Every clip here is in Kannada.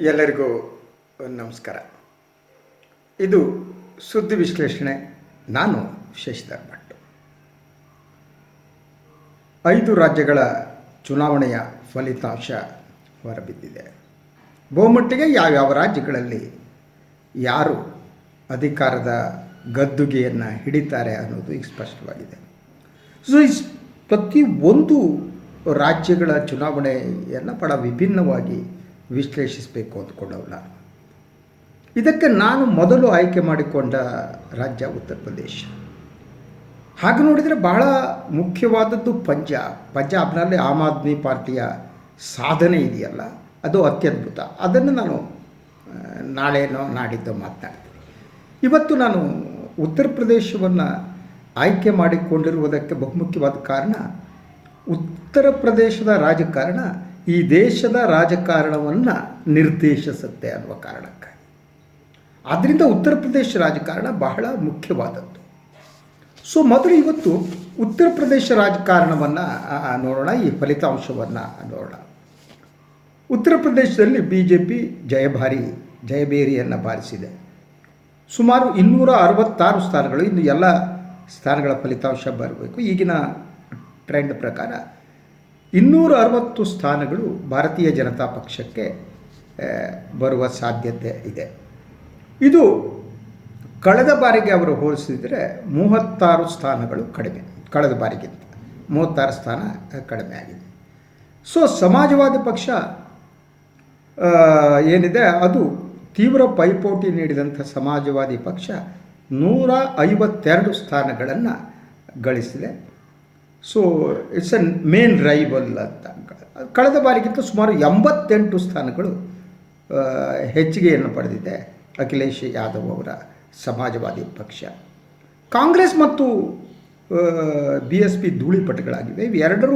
ಎಲ್ಲರಿಗೂ ನಮಸ್ಕಾರ. ಇದು ಸುದ್ದಿ ವಿಶ್ಲೇಷಣೆ. ನಾನು ಶಶಿಧರ್ ಭಟ್. ಐದು ರಾಜ್ಯಗಳ ಚುನಾವಣೆಯ ಫಲಿತಾಂಶ ಹೊರಬಿದ್ದಿದೆ. ಬಹುಮಟ್ಟಿಗೆ ಯಾವ್ಯಾವ ರಾಜ್ಯಗಳಲ್ಲಿ ಯಾರು ಅಧಿಕಾರದ ಗದ್ದುಗೆಯನ್ನು ಹಿಡಿತಾರೆ ಅನ್ನೋದು ಈಗ ಸ್ಪಷ್ಟವಾಗಿದೆ. ಸೊ ಪ್ರತಿ ಒಂದು ರಾಜ್ಯಗಳ ಚುನಾವಣೆಯನ್ನು ಬಹಳ ವಿಭಿನ್ನವಾಗಿ ವಿಶ್ಲೇಷಿಸಬೇಕು ಅಂದ್ಕೊಂಡವಲ್ಲ ಇದಕ್ಕೆ ನಾನು ಮೊದಲು ಆಯ್ಕೆ ಮಾಡಿಕೊಂಡ ರಾಜ್ಯ ಉತ್ತರ ಪ್ರದೇಶ. ಹಾಗೆ ನೋಡಿದರೆ ಬಹಳ ಮುಖ್ಯವಾದದ್ದು ಪಂಜಾಬ್ ಪಂಜಾಬ್ನಲ್ಲಿ ಆಮ್ ಆದ್ಮಿ ಪಾರ್ಟಿಯ ಸಾಧನೆ ಇದೆಯಲ್ಲ, ಅದು ಅತ್ಯದ್ಭುತ. ಅದನ್ನು ನಾನು ನಾಳೆನೋ ನಾಡಿದ್ದು ಮಾತನಾಡ್ತೀನಿ. ಇವತ್ತು ನಾನು ಉತ್ತರ ಪ್ರದೇಶವನ್ನು ಆಯ್ಕೆ ಮಾಡಿಕೊಂಡಿರುವುದಕ್ಕೆ ಬಹುಮುಖ್ಯವಾದ ಕಾರಣ, ಉತ್ತರ ಪ್ರದೇಶದ ರಾಜಕಾರಣ ಈ ದೇಶದ ರಾಜಕಾರಣವನ್ನು ನಿರ್ದೇಶಿಸುತ್ತೆ ಅನ್ನುವ ಕಾರಣಕ್ಕಾಗಿ. ಆದ್ದರಿಂದ ಉತ್ತರ ಪ್ರದೇಶ ರಾಜಕಾರಣ ಬಹಳ ಮುಖ್ಯವಾದದ್ದು. ಸೊ ಮೊದಲು ಇವತ್ತು ಉತ್ತರ ಪ್ರದೇಶ ರಾಜಕಾರಣವನ್ನು ನೋಡೋಣ, ಈ ಫಲಿತಾಂಶವನ್ನು ನೋಡೋಣ. ಉತ್ತರ ಪ್ರದೇಶದಲ್ಲಿ ಬಿ ಜೆ ಪಿ ಜಯಭಾರಿ ಜಯಬೇರಿಯನ್ನು ಬಾರಿಸಿದೆ. ಸುಮಾರು ಇನ್ನೂರ ಅರವತ್ತಾರು ಸ್ಥಾನಗಳು, ಇನ್ನು ಎಲ್ಲ ಸ್ಥಾನಗಳ ಫಲಿತಾಂಶ ಬರಬೇಕು. ಈಗಿನ ಟ್ರೆಂಡ್ ಪ್ರಕಾರ ಇನ್ನೂರ ಅರವತ್ತು ಸ್ಥಾನಗಳು ಭಾರತೀಯ ಜನತಾ ಪಕ್ಷಕ್ಕೆ ಬರುವ ಸಾಧ್ಯತೆ ಇದೆ. ಇದು ಕಳೆದ ಬಾರಿಗೆ ಅವರು ಹೋಲಿಸಿದರೆ ಮೂವತ್ತಾರು ಸ್ಥಾನಗಳು ಕಡಿಮೆ, ಕಳೆದ ಬಾರಿಗಿಂತ ಮೂವತ್ತಾರು ಸ್ಥಾನ ಕಡಿಮೆ ಆಗಿದೆ. ಸೊ ಸಮಾಜವಾದಿ ಪಕ್ಷ ಏನಿದೆ, ಅದು ತೀವ್ರ ಪೈಪೋಟಿ ನೀಡಿದಂಥ ಸಮಾಜವಾದಿ ಪಕ್ಷ ನೂರ ಐವತ್ತೆರಡು ಸ್ಥಾನಗಳನ್ನು ಗಳಿಸಿದೆ. So it's a main rival ಅಂತ. ಕಳೆದ ಬಾರಿಗಿಂತ ಸುಮಾರು ಎಂಬತ್ತೆಂಟು ಸ್ಥಾನಗಳು ಹೆಚ್ಚಿಗೆಯನ್ನು ಪಡೆದಿದೆ ಅಖಿಲೇಶ್ ಯಾದವ್ ಅವರ ಸಮಾಜವಾದಿ ಪಕ್ಷ. ಕಾಂಗ್ರೆಸ್ ಮತ್ತು ಬಿ ಎಸ್ ಪಿ ಧೂಳಿಪಟಗಳಾಗಿವೆ. ಇವೆರಡರ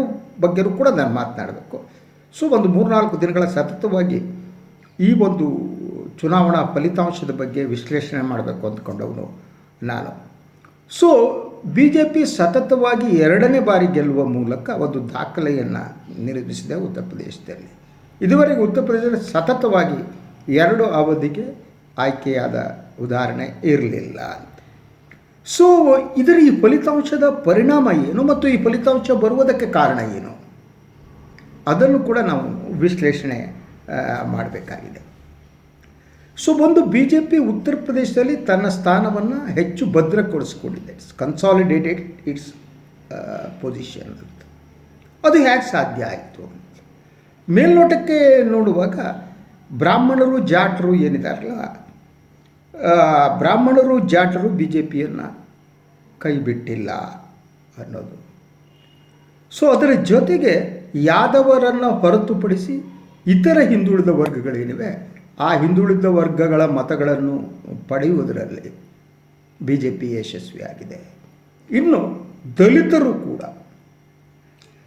ಬಗ್ಗೆಯೂ ಕೂಡ ನಾನು ಮಾತನಾಡಬೇಕು. ಸೊ ಒಂದು ಮೂರ್ನಾಲ್ಕು ದಿನಗಳ ಸತತವಾಗಿ ಈ ಒಂದು ಚುನಾವಣಾ ಫಲಿತಾಂಶದ ಬಗ್ಗೆ ವಿಶ್ಲೇಷಣೆ ಮಾಡಬೇಕು ಅಂದ್ಕೊಂಡವನು ನಾನು. ಸೊ ಬಿ ಜೆ ಪಿ ಸತತವಾಗಿ ಎರಡನೇ ಬಾರಿ ಗೆಲ್ಲುವ ಮೂಲಕ ಒಂದು ದಾಖಲೆಯನ್ನು ನಿರ್ಮಿಸಿದೆ ಉತ್ತರ ಪ್ರದೇಶದಲ್ಲಿ. ಇದುವರೆಗೆ ಉತ್ತರ ಪ್ರದೇಶದಲ್ಲಿ ಸತತವಾಗಿ ಎರಡು ಅವಧಿಗೆ ಆಯ್ಕೆಯಾದ ಉದಾಹರಣೆ ಇರಲಿಲ್ಲ. ಸೊ ಇದರ ಈ ಫಲಿತಾಂಶದ ಪರಿಣಾಮ ಏನು ಮತ್ತು ಈ ಫಲಿತಾಂಶ ಬರುವುದಕ್ಕೆ ಕಾರಣ ಏನು? ಅದನ್ನು ಕೂಡ ನಾವು ವಿಶ್ಲೇಷಣೆ ಮಾಡಬೇಕಾಗಿದೆ. ಸೊ ಒಂದು ಬಿ ಜೆ ಪಿ ಉತ್ತರ ಪ್ರದೇಶದಲ್ಲಿ ತನ್ನ ಸ್ಥಾನವನ್ನು ಹೆಚ್ಚು ಭದ್ರಗೊಳಿಸ್ಕೊಂಡಿದೆ. ಇಟ್ಸ್ ಕನ್ಸಾಲಿಡೇಟೆಡ್ ಇಟ್ಸ್ ಪೊಸಿಷನ್ ಅಂತ ಅದು ಹೇಗೆ ಸಾಧ್ಯ ಆಯಿತು ಮೇಲ್ನೋಟಕ್ಕೆ ನೋಡುವಾಗ ಬ್ರಾಹ್ಮಣರು, ಜಾಟರು ಏನಿದಾರಲ್ಲ ಬ್ರಾಹ್ಮಣರು, ಜಾಟರು ಬಿ ಜೆ ಪಿಯನ್ನು ಕೈ ಬಿಟ್ಟಿಲ್ಲ ಅನ್ನೋದು. ಸೊ ಅದರ ಜೊತೆಗೆ ಯಾದವರನ್ನು ಹೊರತುಪಡಿಸಿ ಇತರ ಹಿಂದುಳಿದ ವರ್ಗಗಳೇನಿವೆ ಆ ಹಿಂದುಳಿದ ವರ್ಗಗಳ ಮತಗಳನ್ನು ಪಡೆಯುವುದರಲ್ಲಿ ಬಿ ಜೆ ಪಿ ಯಶಸ್ವಿಯಾಗಿದೆ. ಇನ್ನು ದಲಿತರು ಕೂಡ,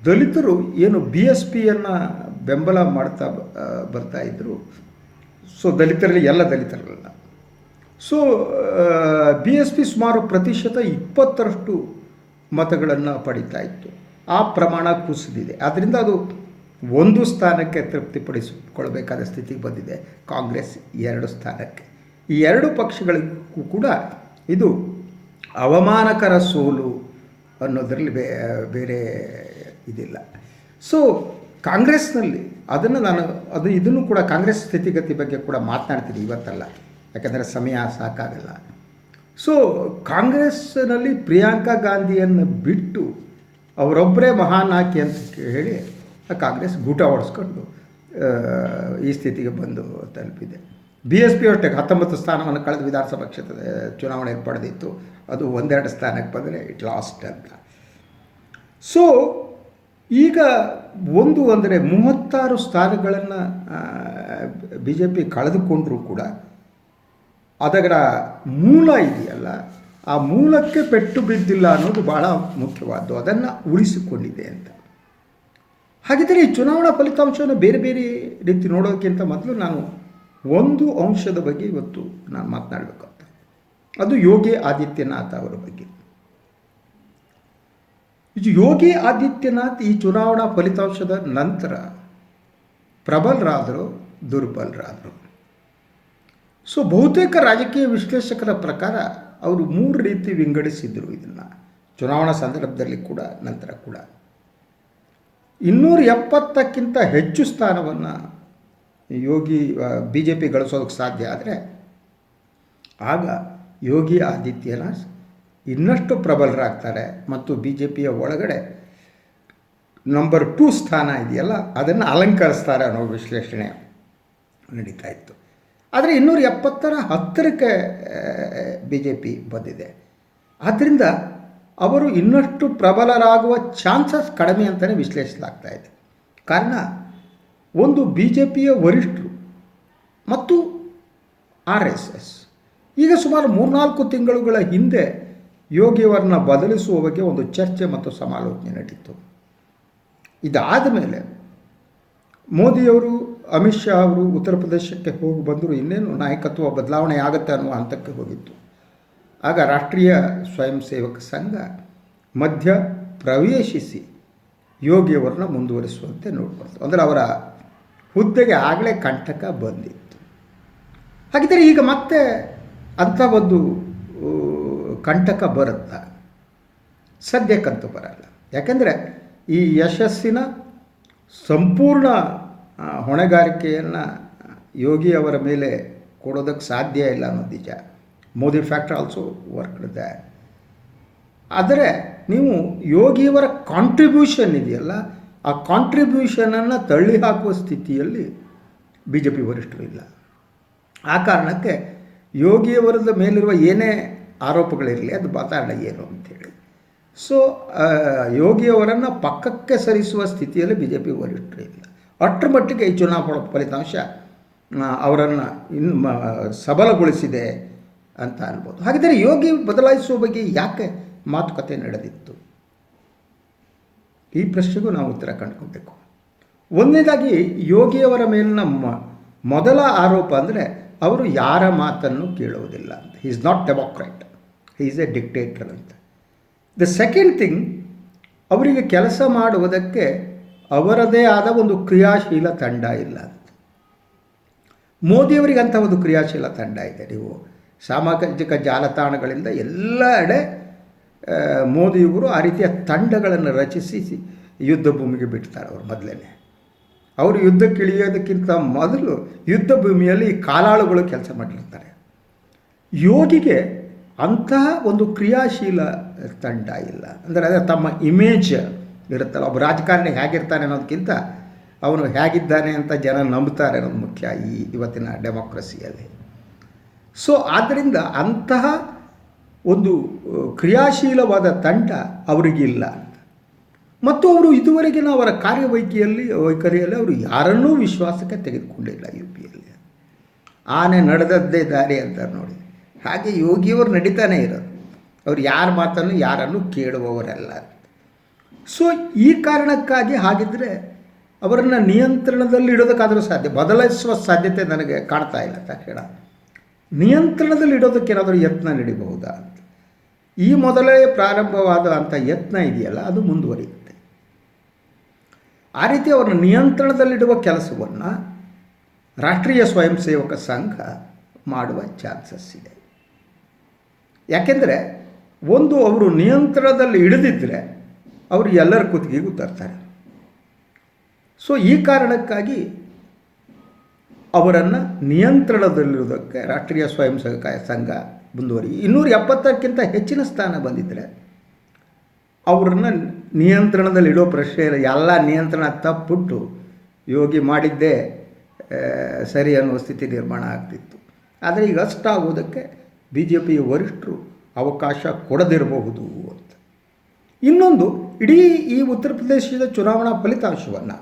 ದಲಿತರು ಏನು ಬಿ ಎಸ್ ಪಿಯನ್ನು ಬೆಂಬಲ ಮಾಡ್ತಾ ಬರ್ತಾ ಇದ್ದರು ಸೊ ದಲಿತರಲ್ಲಿ ಎಲ್ಲ ದಲಿತರಲ್ಲ. ಸೊ ಬಿ ಎಸ್ ಪಿ ಸುಮಾರು ಪ್ರತಿಶತ ಇಪ್ಪತ್ತರಷ್ಟು ಮತಗಳನ್ನು ಪಡೀತಾ ಇತ್ತು. ಆ ಪ್ರಮಾಣ ಕುಸಿದಿದೆ. ಆದ್ದರಿಂದ ಅದು ಒಂದು ಸ್ಥಾನಕ್ಕೆ ತೃಪ್ತಿಪಡಿಸಿಕೊಳ್ಬೇಕಾದ ಸ್ಥಿತಿಗೆ ಬಂದಿದೆ. ಕಾಂಗ್ರೆಸ್ ಎರಡು ಸ್ಥಾನಕ್ಕೆ. ಈ ಎರಡು ಪಕ್ಷಗಳಿಗೂ ಕೂಡ ಇದು ಅವಮಾನಕರ ಸೋಲು ಅನ್ನೋದರಲ್ಲಿ ಬೇ, ಬೇರೆ ಇದಿಲ್ಲ. ಸೊ ಕಾಂಗ್ರೆಸ್ನಲ್ಲಿ ಅದನ್ನು ನಾನು, ಅದು ಇದನ್ನು ಕೂಡ ಕಾಂಗ್ರೆಸ್ ಸ್ಥಿತಿಗತಿ ಬಗ್ಗೆ ಕೂಡ ಮಾತನಾಡ್ತೀನಿ ಇವತ್ತಲ್ಲ. ಯಾಕಂದರೆ ಸಮಯ ಸಾಕಾಗಲ್ಲ. ಸೊ ಕಾಂಗ್ರೆಸ್ನಲ್ಲಿ ಪ್ರಿಯಾಂಕಾ ಗಾಂಧಿಯನ್ನು ಬಿಟ್ಟು ಅವರೊಬ್ಬರೇ ಮಹಾನ್ ಹಾಕಿ ಅಂತ ಹೇಳಿ ಕಾಂಗ್ರೆಸ್ ಗೂಟ ಹೊಡೆಸ್ಕೊಂಡು ಈ ಸ್ಥಿತಿಗೆ ಬಂದು ತಲುಪಿದೆ. ಬಿ ಎಸ್ ಪಿ ಅಷ್ಟೇ ಹತ್ತೊಂಬತ್ತು ಸ್ಥಾನವನ್ನು ಕಳೆದ ವಿಧಾನಸಭಾ ಕ್ಷೇತ್ರದ ಚುನಾವಣೆ ಪಡೆದಿತ್ತು. ಅದು ಒಂದೆರಡು ಸ್ಥಾನಕ್ಕೆ ಬಂದರೆ ಇಟ್ ಲಾಸ್ಟ್ ಅಂತ ಸೊ ಈಗ ಒಂದು ಅಂದರೆ ಮೂವತ್ತಾರು ಸ್ಥಾನಗಳನ್ನು ಬಿ ಜೆ ಪಿ ಕಳೆದುಕೊಂಡರೂ ಕೂಡ ಅದರ ಮೂಲ ಇದೆಯಲ್ಲ, ಆ ಮೂಲಕ್ಕೆ ಪೆಟ್ಟು ಬಿದ್ದಿಲ್ಲ ಅನ್ನೋದು ಭಾಳ ಮುಖ್ಯವಾದ್ದು. ಅದನ್ನು ಉಳಿಸಿಕೊಂಡಿದೆ ಅಂತ. ಹಾಗಿದ್ದರೆ ಈ ಚುನಾವಣಾ ಫಲಿತಾಂಶವನ್ನು ಬೇರೆ ಬೇರೆ ರೀತಿ ನೋಡೋದಕ್ಕಿಂತ ಮೊದಲು ನಾನು ಒಂದು ಅಂಶದ ಬಗ್ಗೆ ಇವತ್ತು ನಾನು ಮಾತನಾಡಬೇಕಂತ ಅದು ಯೋಗಿ ಆದಿತ್ಯನಾಥ್ ಅವರ ಬಗ್ಗೆ. ಇದು ಯೋಗಿ ಆದಿತ್ಯನಾಥ್ ಈ ಚುನಾವಣಾ ಫಲಿತಾಂಶದ ನಂತರ ಪ್ರಬಲರಾದರು, ದುರ್ಬಲರಾದರು. ಸೊ ಬಹುತೇಕ ರಾಜಕೀಯ ವಿಶ್ಲೇಷಕರ ಪ್ರಕಾರ ಅವರು ಮೂರು ರೀತಿ ವಿಂಗಡಿಸಿದರು ಇದನ್ನು. ಚುನಾವಣಾ ಸಂದರ್ಭದಲ್ಲಿ ಕೂಡ, ನಂತರ ಕೂಡ. ಇನ್ನೂರ ಎಪ್ಪತ್ತಕ್ಕಿಂತ ಹೆಚ್ಚು ಸ್ಥಾನವನ್ನು ಯೋಗಿ ಬಿ ಜೆ ಪಿ ಗಳಿಸೋದಕ್ಕೆ ಸಾಧ್ಯ ಆದರೆ ಆಗ ಯೋಗಿ ಆದಿತ್ಯನಾಥ್ ಇನ್ನಷ್ಟು ಪ್ರಬಲರಾಗ್ತಾರೆ. ಮತ್ತು ಬಿ ಜೆ ಪಿಯ ಒಳಗಡೆ ನಂಬರ್ ಟೂ ಸ್ಥಾನ ಇದೆಯಲ್ಲ, ಅದನ್ನು ಅಲಂಕರಿಸ್ತಾರೆ ಅನ್ನೋ ವಿಶ್ಲೇಷಣೆ ನಡೀತಾ ಇತ್ತು. ಆದರೆ ಇನ್ನೂರ ಎಪ್ಪತ್ತರ ಹತ್ತಿರಕ್ಕೆ ಬಿ ಜೆ ಪಿ ಬಂದಿದೆ. ಆದ್ದರಿಂದ ಅವರು ಇನ್ನಷ್ಟು ಪ್ರಬಲರಾಗುವ ಚಾನ್ಸಸ್ ಕಡಿಮೆ ಅಂತಲೇ ವಿಶ್ಲೇಷಿಸಲಾಗ್ತಾ ಇದೆ. ಕಾರಣ, ಒಂದು ಬಿ ಜೆ ಪಿಯ ವರಿಷ್ಠರು ಮತ್ತು ಆರ್ ಎಸ್ ಎಸ್ ಈಗ ಸುಮಾರು ಮೂರ್ನಾಲ್ಕು ತಿಂಗಳುಗಳ ಹಿಂದೆ ಯೋಗಿಯವರನ್ನ ಬದಲಿಸುವ ಬಗ್ಗೆ ಒಂದು ಚರ್ಚೆ ಮತ್ತು ಸಮಾಲೋಚನೆ ನಡೀತು. ಇದಾದ ಮೇಲೆ ಮೋದಿಯವರು, ಅಮಿತ್ ಶಾ ಅವರು ಉತ್ತರ ಪ್ರದೇಶಕ್ಕೆ ಹೋಗಿ ಬಂದರು ಇನ್ನೇನು ನಾಯಕತ್ವ ಬದಲಾವಣೆ ಆಗುತ್ತೆ ಅನ್ನುವ ಹಂತಕ್ಕೆ ಹೋಗಿತ್ತು ಆಗ ರಾಷ್ಟ್ರೀಯ ಸ್ವಯಂ ಸೇವಕ ಸಂಘ ಮಧ್ಯ ಪ್ರವೇಶಿಸಿ ಯೋಗಿಯವರನ್ನ ಮುಂದುವರಿಸುವಂತೆ ನೋಡ್ಬೋದು ಅಂದರೆ ಅವರ ಹುದ್ದೆಗೆ ಆಗಲೇ ಕಂಟಕ ಬಂದಿತ್ತು. ಹಾಗಿದ್ದರೆ ಈಗ ಮತ್ತೆ ಅಂಥ ಒಂದು ಕಂಟಕ ಬರುತ್ತಾ? ಸದ್ಯಕ್ಕಂತೂ ಬರಲ್ಲ. ಯಾಕೆಂದರೆ ಈ ಯಶಸ್ಸಿನ ಸಂಪೂರ್ಣ ಹೊಣೆಗಾರಿಕೆಯನ್ನು ಯೋಗಿಯವರ ಮೇಲೆ ಕೊಡೋದಕ್ಕೆ ಸಾಧ್ಯ ಇಲ್ಲ ಅನ್ನೋದು ನಿಜ. ಮೋದಿ ಫ್ಯಾಕ್ಟರ್ ಆಲ್ಸೋ ವರ್ಕ್ ಇದೆ ಆದರೆ ನೀವು ಯೋಗಿಯವರ ಕಾಂಟ್ರಿಬ್ಯೂಷನ್ ಇದೆಯಲ್ಲ, ಆ ಕಾಂಟ್ರಿಬ್ಯೂಷನನ್ನು ತಳ್ಳಿ ಹಾಕುವ ಸ್ಥಿತಿಯಲ್ಲಿ ಬಿ ಜೆ ಪಿ ವರಿಷ್ಠರು ಇಲ್ಲ. ಆ ಕಾರಣಕ್ಕೆ ಯೋಗಿಯವರದ ಮೇಲಿರುವ ಏನೇ ಆರೋಪಗಳಿರಲಿ, ಅದು ವಾತಾವರಣ ಏನು ಅಂತೇಳಿ ಸೊ ಯೋಗಿಯವರನ್ನು ಪಕ್ಕಕ್ಕೆ ಸರಿಸುವ ಸ್ಥಿತಿಯಲ್ಲಿ ಬಿ ಜೆ ಪಿ ವರಿಷ್ಠರು ಇಲ್ಲ. ಅಷ್ಟರ ಮಟ್ಟಿಗೆ ಈ ಚುನಾವಣಾ ಫಲಿತಾಂಶ ಅವರನ್ನು ಇನ್ನು ಸಬಲಗೊಳಿಸಿದೆ. ಅಂತ ಅನ್ಬೋದು. ಹಾಗಿದ್ದರೆ ಯೋಗಿ ಬದಲಾಯಿಸುವ ಬಗ್ಗೆ ಯಾಕೆ ಮಾತುಕತೆ ನಡೆದಿತ್ತು? ಈ ಪ್ರಶ್ನೆಗೂ ನಾವು ಉತ್ತರ ಕಂಡುಕೊಬೇಕು ಒಂದನೇದಾಗಿ ಯೋಗಿಯವರ ಮೇಲಿನ ಮೊದಲ ಆರೋಪ ಅಂದರೆ ಅವರು ಯಾರ ಮಾತನ್ನು ಕೇಳುವುದಿಲ್ಲ ಅಂತ. Is not democrat is a dictator ಅಂತ. ದ ಸೆಕೆಂಡ್ ಥಿಂಗ್ ಅವರಿಗೆ ಕೆಲಸ ಮಾಡುವುದಕ್ಕೆ ಅವರದೇ ಆದ ಒಂದು ಕ್ರಿಯಾಶೀಲ ತಂಡ ಇಲ್ಲ ಅಂತ. ಮೋದಿಯವರಿಗೆ ಅಂಥ ಒಂದು ಕ್ರಿಯಾಶೀಲ ತಂಡ ಇದೆ. ನೀವು ಸಾಮಾಜಿಕ ಜಾಲತಾಣಗಳಿಂದ ಎಲ್ಲೆಡೆ ಕಡೆ ಮೋದಿಯವರು ಆ ರೀತಿಯ ತಂಡಗಳನ್ನು ರಚಿಸಿ ಯುದ್ಧ ಭೂಮಿಗೆ ಬಿಡ್ತಾರೆ ಅವರು ಮೊದಲೇ ಅವರು ಯುದ್ಧಕ್ಕೆ ಇಳಿಯೋದಕ್ಕಿಂತ ಮೊದಲು ಯುದ್ಧ ಭೂಮಿಯಲ್ಲಿ ಕಾಲಾಳುಗಳು ಕೆಲಸ ಮಾಡಿರ್ತಾರೆ ಯೋಗಿಗೆ ಅಂತಹ ಒಂದು ಕ್ರಿಯಾಶೀಲ ತಂಡ ಇಲ್ಲ. ಅಂದರೆ ಅದೇ ತಮ್ಮ ಇಮೇಜ್ ಇರುತ್ತಲ್ಲ, ಒಬ್ಬ ರಾಜಕಾರಣಿ ಹೇಗಿರ್ತಾನೆ ಅನ್ನೋದಕ್ಕಿಂತ ಅವನು ಹೇಗಿದ್ದಾನೆ ಅಂತ ಜನ ನಂಬ್ತಾರೆ ಅನ್ನೋದು ಮುಖ್ಯ ಈ ಇವತ್ತಿನ ಡೆಮೋಕ್ರಸಿಯಲ್ಲಿ ಸೊ ಆದ್ದರಿಂದ ಅಂತಹ ಒಂದು ಕ್ರಿಯಾಶೀಲವಾದ ತಂಡ ಅವರಿಗಿಲ್ಲ. ಮತ್ತು ಅವರು ಇದುವರೆಗಿನ ಅವರ ಕಾರ್ಯವೈಖರಿಯಲ್ಲಿ, ವೈಖರಿಯಲ್ಲಿ ಅವರು ಯಾರನ್ನೂ ವಿಶ್ವಾಸಕ್ಕೆ ತೆಗೆದುಕೊಂಡಿಲ್ಲ ಯು ಪಿಯಲ್ಲಿ ಆನೆ ನಡೆದದ್ದೇ ದಾರಿ ಅಂತ ನೋಡಿ. ಹಾಗೆ ಯೋಗಿಯವರು ನಡೀತಾನೆ ಇರೋದು. ಅವ್ರು ಯಾರ ಮಾತನ್ನು, ಯಾರನ್ನು ಕೇಳುವವರಲ್ಲ. ಸೊ ಈ ಕಾರಣಕ್ಕಾಗಿ ಹಾಗಿದ್ದರೆ ಅವರನ್ನು ನಿಯಂತ್ರಣದಲ್ಲಿ ಇಡೋದಕ್ಕಾದರೂ ಸಾಧ್ಯ ಬದಲಾಯಿಸುವ ಸಾಧ್ಯತೆ ನನಗೆ ಕಾಣ್ತಾ ಇಲ್ಲ ತಕ್ಷಣ ನಿಯಂತ್ರಣದಲ್ಲಿ ಇಡೋದಕ್ಕೆ ಏನಾದರೂ ಯತ್ನ ನಡಿಬಹುದಾ ಅಂತ. ಈ ಮೊದಲೇ ಪ್ರಾರಂಭವಾದ ಅಂಥ ಯತ್ನ ಇದೆಯಲ್ಲ, ಅದು ಮುಂದುವರಿಯುತ್ತೆ. ಆ ರೀತಿ ಅವರನ್ನು ನಿಯಂತ್ರಣದಲ್ಲಿಡುವ ಕೆಲಸವನ್ನು ರಾಷ್ಟ್ರೀಯ ಸ್ವಯಂ ಸೇವಕ ಸಂಘ ಮಾಡುವ ಚಾನ್ಸಸ್ ಇದೆ. ಯಾಕೆಂದರೆ ಒಂದು ಅವರು ನಿಯಂತ್ರಣದಲ್ಲಿ ಹಿಡಿದಿದ್ದರೆ ಅವರು ಎಲ್ಲರ ಕುತ್ತಿಗೆಗೂ ತರ್ತಾರೆ. ಸೊ ಈ ಕಾರಣಕ್ಕಾಗಿ ಅವರನ್ನು ನಿಯಂತ್ರಣದಲ್ಲಿರುವುದಕ್ಕೆ ರಾಷ್ಟ್ರೀಯ ಸ್ವಯಂ ಸೇವಕ ಸಂಘ ಮುಂದುವರಿ. ಇನ್ನೂರ ಎಪ್ಪತ್ತಕ್ಕಿಂತ ಹೆಚ್ಚಿನ ಸ್ಥಾನ ಬಂದಿದ್ದರೆ ಅವರನ್ನು ನಿಯಂತ್ರಣದಲ್ಲಿಡೋ ಪ್ರಶ್ನೆ ಇಲ್ಲ. ಎಲ್ಲ ನಿಯಂತ್ರಣ ತಪ್ಪಿಟ್ಟು ಯೋಗಿ ಮಾಡಿದ್ದೇ ಸರಿ ಅನ್ನುವ ಸ್ಥಿತಿ ನಿರ್ಮಾಣ ಆಗ್ತಿತ್ತು. ಆದರೆ ಈಗ ಅಷ್ಟಾಗುವುದಕ್ಕೆ ಬಿ ಜೆ ಪಿಯ ವರಿಷ್ಠರು ಅವಕಾಶ ಕೊಡದಿರಬಹುದು ಅಂತ. ಇನ್ನೊಂದು, ಇಡೀ ಈ ಉತ್ತರ ಪ್ರದೇಶದ ಚುನಾವಣಾ ಫಲಿತಾಂಶವನ್ನು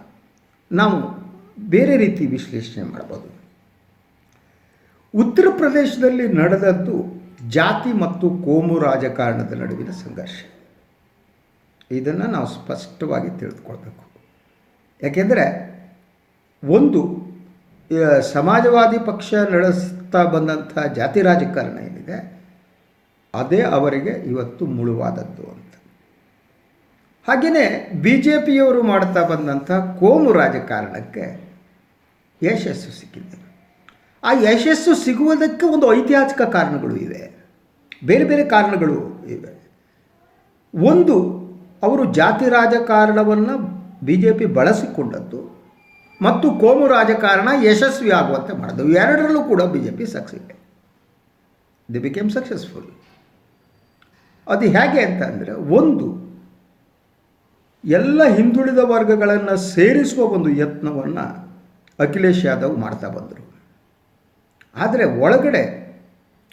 ನಾವು ಬೇರೆ ರೀತಿ ವಿಶ್ಲೇಷಣೆ ಮಾಡಬಹುದು ಉತ್ತರ ಪ್ರದೇಶದಲ್ಲಿ ನಡೆದದ್ದು ಜಾತಿ ಮತ್ತು ಕೋಮು ರಾಜಕಾರಣದ ನಡುವಿನ ಸಂಘರ್ಷ. ಇದನ್ನು ನಾವು ಸ್ಪಷ್ಟವಾಗಿ ತಿಳಿದುಕೊಳ್ಬೇಕು. ಯಾಕೆಂದರೆ ಒಂದು ಸಮಾಜವಾದಿ ಪಕ್ಷ ನಡೆಸ್ತಾ ಬಂದಂಥ ಜಾತಿ ರಾಜಕಾರಣ ಏನಿದೆ, ಅದೇ ಅವರಿಗೆ ಇವತ್ತು ಮುಳುವಾದದ್ದು ಅಂತ. ಹಾಗೆಯೇ ಬಿ ಜೆ ಪಿಯವರು ಮಾಡ್ತಾ ಬಂದಂಥ ಕೋಮು ರಾಜಕಾರಣಕ್ಕೆ ಯಶಸ್ಸು ಸಿಕ್ಕಿದೆ. ಆ ಯಶಸ್ಸು ಸಿಗುವುದಕ್ಕೆ ಒಂದು ಐತಿಹಾಸಿಕ ಕಾರಣಗಳು ಇವೆ. ಬೇರೆ ಬೇರೆ ಕಾರಣಗಳು ಇವೆ. ಒಂದು, ಅವರು ಜಾತಿ ರಾಜಕಾರಣವನ್ನು ಬಿ ಜೆ ಪಿ ಬಳಸಿಕೊಂಡದ್ದು ಮತ್ತು ಕೋಮು ರಾಜಕಾರಣ ಯಶಸ್ವಿ ಆಗುವಂತೆ ಮಾಡಿದ್ದು. ಎರಡರಲ್ಲೂ ಕೂಡ B J P success the became successful ಅದು ಹೇಗೆ ಅಂತ ಅಂದರೆ, ಒಂದು, ಎಲ್ಲ ಹಿಂದುಳಿದ ವರ್ಗಗಳನ್ನು ಸೇರಿಸುವ ಒಂದು ಯತ್ನವನ್ನು ಅಖಿಲೇಶ್ ಯಾದವ್ ಮಾಡ್ತಾ ಬಂದರು. ಆದರೆ ಒಳಗಡೆ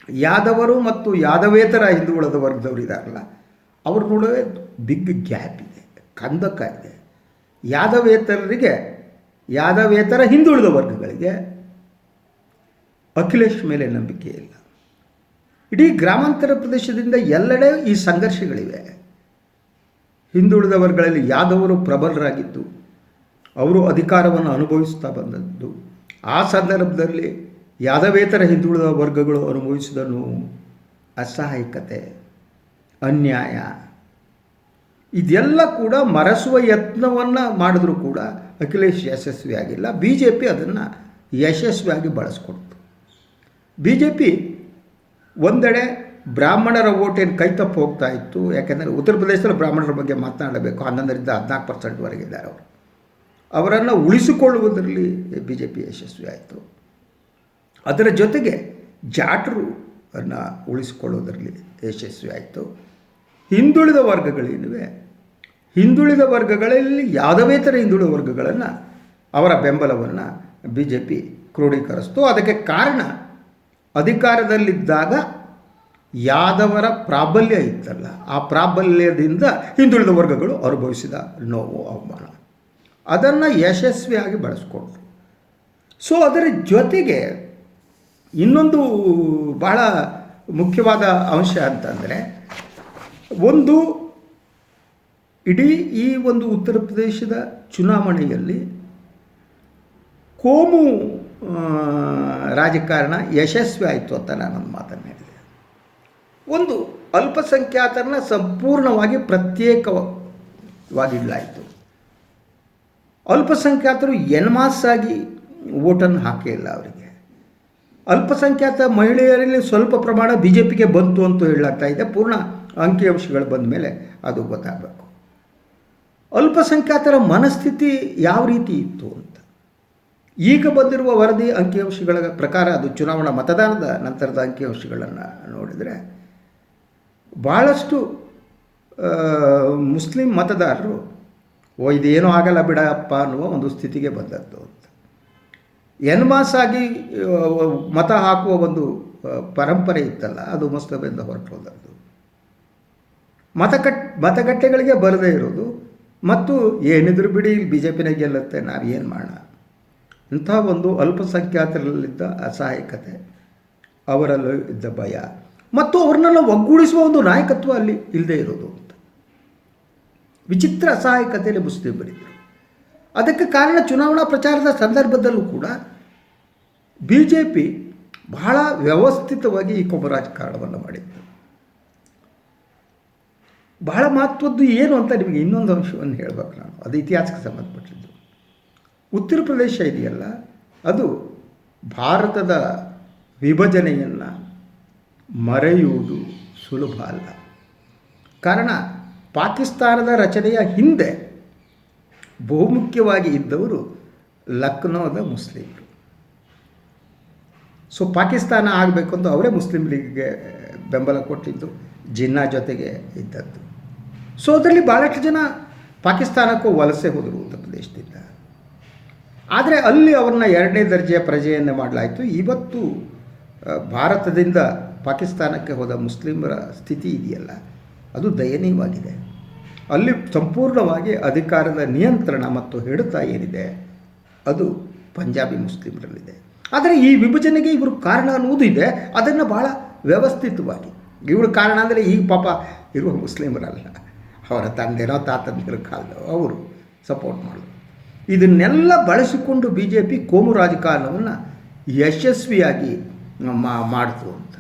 ಯಾದವರು ಮತ್ತು ಯಾದವೇತರ ಹಿಂದುಳಿದ ವರ್ಗದವರು ಇದ್ದಾರಲ್ಲ ಅವ್ರ ನಡುವೆ ಬಿಗ್ ಗ್ಯಾಪ್ ಇದೆ, ಕಂದಕ ಇದೆ. ಯಾದವೇತರರಿಗೆ, ಯಾದವೇತರ ಹಿಂದುಳಿದ ವರ್ಗಗಳಿಗೆ ಅಖಿಲೇಶ್ ಮೇಲೆ ನಂಬಿಕೆ ಇಲ್ಲ. ಇಡೀ ಗ್ರಾಮಾಂತರ ಪ್ರದೇಶದಿಂದ ಎಲ್ಲೆಡೆ ಈ ಸಂಘರ್ಷಗಳಿವೆ. ಹಿಂದುಳಿದ ವರ್ಗಗಳಲ್ಲಿ ಯಾದವರು ಪ್ರಬಲರಾಗಿದ್ದು ಅವರು ಅಧಿಕಾರವನ್ನು ಅನುಭವಿಸ್ತಾ ಬಂದದ್ದು. ಆ ಸಂದರ್ಭದಲ್ಲಿ ಯಾದವೇತರ ಹಿಂದುಳಿದ ವರ್ಗಗಳು ಅನುಭವಿಸಿದ ನೋವು ಅಸಹಾಯಕತೆ, ಅನ್ಯಾಯ, ಇದೆಲ್ಲ ಕೂಡ ಮರೆಸುವ ಯತ್ನವನ್ನು ಮಾಡಿದ್ರೂ ಕೂಡ ಅಖಿಲೇಶ್ ಯಶಸ್ವಿಯಾಗಿಲ್ಲ ಬಿ ಜೆ ಪಿ ಅದನ್ನು ಯಶಸ್ವಿಯಾಗಿ ಬಳಸ್ಕೊಡ್ತು. ಬಿ ಜೆ ಪಿ ಒಂದೆಡೆ ಬ್ರಾಹ್ಮಣರ ಓಟೇನು ಕೈ ತಪ್ಪು ಹೋಗ್ತಾ ಇತ್ತು. ಯಾಕೆಂದರೆ ಉತ್ತರ ಪ್ರದೇಶದಲ್ಲಿ ಬ್ರಾಹ್ಮಣರ ಬಗ್ಗೆ ಮಾತನಾಡಬೇಕು. ಹನ್ನೊಂದರಿಂದ ಹದಿನಾಲ್ಕು ಪರ್ಸೆಂಟ್ವರೆಗಿದ್ದಾರೆ ಅವರು. ಅವರನ್ನು ಉಳಿಸಿಕೊಳ್ಳುವುದರಲ್ಲಿ ಬಿ ಜೆ ಪಿ ಯಶಸ್ವಿ ಆಯಿತು. ಅದರ ಜೊತೆಗೆ ಜಾಟರು ಅನ್ನು ಉಳಿಸಿಕೊಳ್ಳುವುದರಲ್ಲಿ ಯಶಸ್ವಿ ಆಯಿತು. ಹಿಂದುಳಿದ ವರ್ಗಗಳೇನಿವೆ ಹಿಂದುಳಿದ ವರ್ಗಗಳಲ್ಲಿ ಯಾದವೇತರ ಹಿಂದುಳಿದ ವರ್ಗಗಳನ್ನು ಅವರ ಬೆಂಬಲವನ್ನು ಬಿ ಜೆ ಪಿ ಕ್ರೋಢೀಕರಿಸ್ತು ಅದಕ್ಕೆ ಕಾರಣ ಅಧಿಕಾರದಲ್ಲಿದ್ದಾಗ ಯಾದವರ ಪ್ರಾಬಲ್ಯ ಇತ್ತಲ್ಲ, ಆ ಪ್ರಾಬಲ್ಯದಿಂದ ಹಿಂದುಳಿದ ವರ್ಗಗಳು ಅನುಭವಿಸಿದ ನೋವು, ಅವಮಾನ. ಅದನ್ನು ಯಶಸ್ವಿಯಾಗಿ ಬಳಸ್ಕೊಂಡ್ರು ಸೊ ಅದರ ಜೊತೆಗೆ ಇನ್ನೊಂದು ಬಹಳ ಮುಖ್ಯವಾದ ಅಂಶ ಅಂತಂದರೆ, ಒಂದು ಇಡೀ ಈ ಒಂದು ಉತ್ತರ ಪ್ರದೇಶದ ಚುನಾವಣೆಯಲ್ಲಿ ಕೋಮು ರಾಜಕಾರಣ ಯಶಸ್ವಿ ಆಯಿತು ಅಂತ ನಾನು ಮಾತನ್ನು ಹೇಳಿದೆ. ಒಂದು ಅಲ್ಪಸಂಖ್ಯಾತರನ್ನ ಸಂಪೂರ್ಣವಾಗಿ ಪ್ರತ್ಯೇಕವಾಗಿಡಲಾಯಿತು ಅಲ್ಪಸಂಖ್ಯಾತರು ಎನ್ಮಾಸಾಗಿ ಓಟನ್ನು ಹಾಕಿಲ್ಲ ಅವರಿಗೆ. ಅಲ್ಪಸಂಖ್ಯಾತ ಮಹಿಳೆಯರಲ್ಲಿ ಸ್ವಲ್ಪ ಪ್ರಮಾಣ ಬಿ ಜೆ ಪಿಗೆ ಬಂತು ಅಂತ ಹೇಳಾಗ್ತಾ ಇದೆ. ಪೂರ್ಣ ಅಂಕಿಅಂಶಗಳು ಬಂದ ಮೇಲೆ ಅದು ಗೊತ್ತಾಗಬೇಕು. ಅಲ್ಪಸಂಖ್ಯಾತರ ಮನಸ್ಥಿತಿ ಯಾವ ರೀತಿ ಇತ್ತು ಅಂತ. ಈಗ ಬಂದಿರುವ ವರದಿ ಅಂಕಿಅಂಶಗಳ ಪ್ರಕಾರ ಅದು ಚುನಾವಣಾ ಮತದಾನದ ನಂತರದ ಅಂಕಿಅಂಶಗಳನ್ನು ನೋಡಿದರೆ ಭಾಳಷ್ಟು ಮುಸ್ಲಿಂ ಮತದಾರರು ಓ, ಇದೇನೂ ಆಗಲ್ಲ ಬಿಡಪ್ಪ ಅನ್ನುವ ಒಂದು ಸ್ಥಿತಿಗೆ ಬಂದದ್ದು ಅಂತ. ಎನ್ಮಾಸಾಗಿ ಮತ ಹಾಕುವ ಒಂದು ಪರಂಪರೆ ಇತ್ತಲ್ಲ, ಅದು ಮುಸ್ಲಿಮಿಂದ ಹೊರಟು ಹೋದದ್ದು ಮತಕಟ್, ಮತಗಟ್ಟೆಗಳಿಗೆ ಬರದೇ ಇರೋದು. ಮತ್ತು ಏನಿದ್ರು ಬಿಡಿ ಬಿ ಜೆ ಪಿನ ಗೆಲ್ಲುತ್ತೆ, ನಾವು ಏನು ಮಾಡೋಣ? ಇಂಥ ಒಂದು ಅಲ್ಪಸಂಖ್ಯಾತರಲ್ಲಿದ್ದ ಅಸಹಾಯಕತೆ, ಅವರಲ್ಲೂ ಇದ್ದ ಭಯ. ಮತ್ತು ಅವ್ರನ್ನೆಲ್ಲ ಒಗ್ಗೂಡಿಸುವ ಒಂದು ನಾಯಕತ್ವ ಅಲ್ಲಿ ಇಲ್ಲದೆ ಇರೋದು. ವಿಚಿತ್ರ ಅಸಹಾಯಕತೆಯಲ್ಲಿ ಮುಸ್ಲಿಮರಿದ್ದರು ಅದಕ್ಕೆ ಕಾರಣ ಚುನಾವಣಾ ಪ್ರಚಾರದ ಸಂದರ್ಭದಲ್ಲೂ ಕೂಡ ಬಿ ಜೆ ಪಿ ಬಹಳ ವ್ಯವಸ್ಥಿತವಾಗಿ ಈ ಕೊಬ್ಬ ರಾಜಕಾರಣವನ್ನು ಮಾಡಿತ್ತು. ಬಹಳ ಮಹತ್ವದ್ದು ಏನು ಅಂತ ನಿಮಗೆ ಇನ್ನೊಂದು ಅಂಶವನ್ನು ಹೇಳಬೇಕು ನಾನು. ಅದು ಇತಿಹಾಸಕ್ಕೆ ಸಂಬಂಧಪಟ್ಟಿದ್ದು. ಉತ್ತರ ಪ್ರದೇಶ ಇದೆಯಲ್ಲ, ಅದು ಭಾರತದ ವಿಭಜನೆಯನ್ನು ಮರೆಯುವುದು ಸುಲಭ ಅಲ್ಲ. ಕಾರಣ ಪಾಕಿಸ್ತಾನದ ರಚನೆಯ ಹಿಂದೆ ಬಹುಮುಖ್ಯವಾಗಿ ಇದ್ದವರು ಲಕ್ನೋದ ಮುಸ್ಲಿಮರು. ಸೊ, ಪಾಕಿಸ್ತಾನ ಆಗಬೇಕು ಅಂತ ಅವರೇ ಮುಸ್ಲಿಂ ಲೀಗ್ಗೆ ಬೆಂಬಲ ಕೊಟ್ಟಿದ್ದು, ಜಿನ್ನಾ ಜೊತೆಗೆ ಇದ್ದದ್ದು. ಸೊ, ಅದರಲ್ಲಿ ಭಾಳಷ್ಟು ಜನ ಪಾಕಿಸ್ತಾನಕ್ಕೂ ವಲಸೆ ಹೋದರು ಉತ್ತರ ಪ್ರದೇಶದಿಂದ. ಆದರೆ ಅಲ್ಲಿ ಅವ್ರನ್ನ ಎರಡನೇ ದರ್ಜೆಯ ಪ್ರಜೆಯನ್ನು ಮಾಡಲಾಯಿತು. ಇವತ್ತು ಭಾರತದಿಂದ ಪಾಕಿಸ್ತಾನಕ್ಕೆ ಹೋದ ಮುಸ್ಲಿಮರ ಸ್ಥಿತಿ ಇದೆಯಲ್ಲ. ಅದು ದಯನೀಯವಾಗಿದೆ. ಅಲ್ಲಿ ಸಂಪೂರ್ಣವಾಗಿ ಅಧಿಕಾರದ ನಿಯಂತ್ರಣ ಮತ್ತು ಹಿಡಿತ ಏನಿದೆ, ಅದು ಪಂಜಾಬಿ ಮುಸ್ಲಿಮರಲ್ಲಿದೆ. ಆದರೆ ಈ ವಿಭಜನೆಗೆ ಇವರು ಕಾರಣ ಅನ್ನುವುದು ಇದೆ, ಅದನ್ನು ಭಾಳ ವ್ಯವಸ್ಥಿತವಾಗಿ. ಇವರು ಕಾರಣ ಅಂದರೆ ಈಗ ಪಾಪ ಇರುವ ಮುಸ್ಲಿಮರಲ್ಲ. ಅವರ ತಂದೆನೋ ತಾತಂದಿರ ಕಾಲದ ಅವರು ಸಪೋರ್ಟ್ ಮಾಡೋದು. ಇದನ್ನೆಲ್ಲ ಬಳಸಿಕೊಂಡು ಬಿ ಜೆ ಪಿ ಕೋಮು ರಾಜಕಾರಣವನ್ನು ಯಶಸ್ವಿಯಾಗಿ ಮಾಡಿತು ಮಾಡ್ತು ಅಂತ.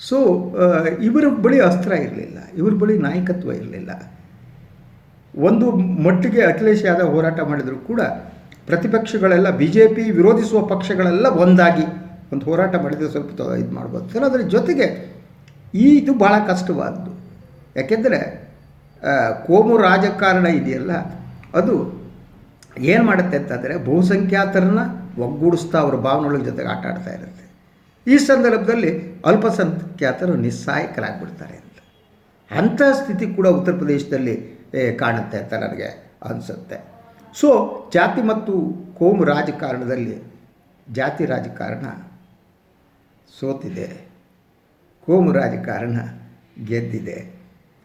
ಸೊ ಇವರ ಬಳಿ ಅಸ್ತ್ರ ಇರಲಿಲ್ಲ, ಇವ್ರ ಬಳಿ ನಾಯಕತ್ವ ಇರಲಿಲ್ಲ. ಒಂದು ಮಟ್ಟಿಗೆ ಅಖಿಲೇಶ್ ಯಾದವ್ ಹೋರಾಟ ಮಾಡಿದರೂ ಕೂಡ ಪ್ರತಿಪಕ್ಷಗಳೆಲ್ಲ ಬಿ ಜೆ ಪಿ ವಿರೋಧಿಸುವ ಪಕ್ಷಗಳೆಲ್ಲ ಒಂದಾಗಿ ಒಂದು ಹೋರಾಟ ಮಾಡಿದರೆ ಸ್ವಲ್ಪ ಇದು ಮಾಡ್ಬೋದು. ಸರ್, ಅದರ ಜೊತೆಗೆ ಈ ಇದು ಭಾಳ ಕಷ್ಟವಾದ್ದು. ಯಾಕೆಂದರೆ ಕೋಮು ರಾಜಕಾರಣ ಇದೆಯಲ್ಲ, ಅದು ಏನು ಮಾಡುತ್ತೆ ಅಂತಂದರೆ ಬಹುಸಂಖ್ಯಾತರನ್ನ ಒಗ್ಗೂಡಿಸ್ತಾ ಅವ್ರ ಭಾವನೆಗಳ ಜೊತೆಗೆ ಆಟ ಆಡ್ತಾ ಇರುತ್ತೆ. ಈ ಸಂದರ್ಭದಲ್ಲಿ ಅಲ್ಪಸಂಖ್ಯಾತರು ನಿಸ್ಸಹಾಯಕರಾಗ್ಬಿಡ್ತಾರೆ ಅಂತ. ಅಂಥ ಸ್ಥಿತಿ ಕೂಡ ಉತ್ತರ ಪ್ರದೇಶದಲ್ಲಿ ಕಾಣುತ್ತೆ ಅಂತ ನನಗೆ ಅನಿಸುತ್ತೆ. ಸೊ ಜಾತಿ ಮತ್ತು ಕೋಮು ರಾಜಕಾರಣದಲ್ಲಿ, ಜಾತಿ ರಾಜಕಾರಣ ಸೋತಿದೆ. ಕೋಮು ರಾಜಕಾರಣ ಗೆದ್ದಿದೆ.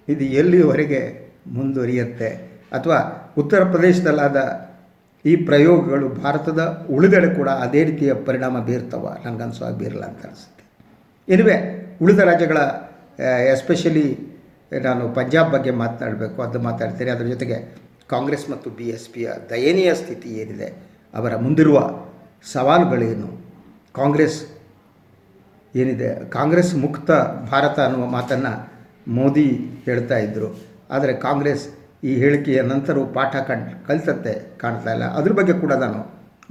ಇದು ಎಲ್ಲಿಯವರೆಗೆ ಮುಂದುವರಿಯುತ್ತೆ? ಅಥವಾ ಉತ್ತರ ಪ್ರದೇಶದಲ್ಲಾದ ಈ ಪ್ರಯೋಗಗಳು ಭಾರತದ ಉಳಿದೆಡೆ ಕೂಡ ಅದೇ ರೀತಿಯ ಪರಿಣಾಮ ಬೀರ್ತವ. ನನಗನ್ಸುವಾಗ ಬೀರಲ್ಲ ಅಂತ ಅನಿಸುತ್ತೆ. ಇದುವೇ ಉಳಿದ ರಾಜ್ಯಗಳ ಎಸ್ಪೆಷಲಿ ನಾನು ಪಂಜಾಬ್ ಬಗ್ಗೆ ಮಾತನಾಡಬೇಕು ಅದು ಮಾತಾಡ್ತೀನಿ. ಅದರ ಜೊತೆಗೆ ಕಾಂಗ್ರೆಸ್ ಮತ್ತು ಬಿ ಎಸ್ ಪಿಯ ದಯನೀಯ ಸ್ಥಿತಿ ಏನಿದೆ, ಅವರ ಮುಂದಿರುವ ಸವಾಲುಗಳೇನು? ಕಾಂಗ್ರೆಸ್ ಏನಿದೆ? ಕಾಂಗ್ರೆಸ್ ಮುಕ್ತ ಭಾರತ ಅನ್ನುವ ಮಾತನ್ನು ಮೋದಿ ಹೇಳ್ತಾ ಇದ್ದರು ಆದರೆ ಕಾಂಗ್ರೆಸ್ ಈ ಹೇಳಿಕೆಯ ನಂತರವೂ ಪಾಠ ಕಣ್ ಕಲಿಸತ್ತೆ ಕಾಣ್ತಾ ಇಲ್ಲ. ಅದ್ರ ಬಗ್ಗೆ ಕೂಡ ನಾನು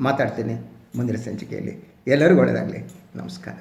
ಮಾತಾಡ್ತೀನಿ ಮುಂದಿನ ಸಂಚಿಕೆಯಲ್ಲಿ. ಎಲ್ಲರಿಗೂ ಒಳ್ಳೆಯದಾಗಲಿ ನಮಸ್ಕಾರ.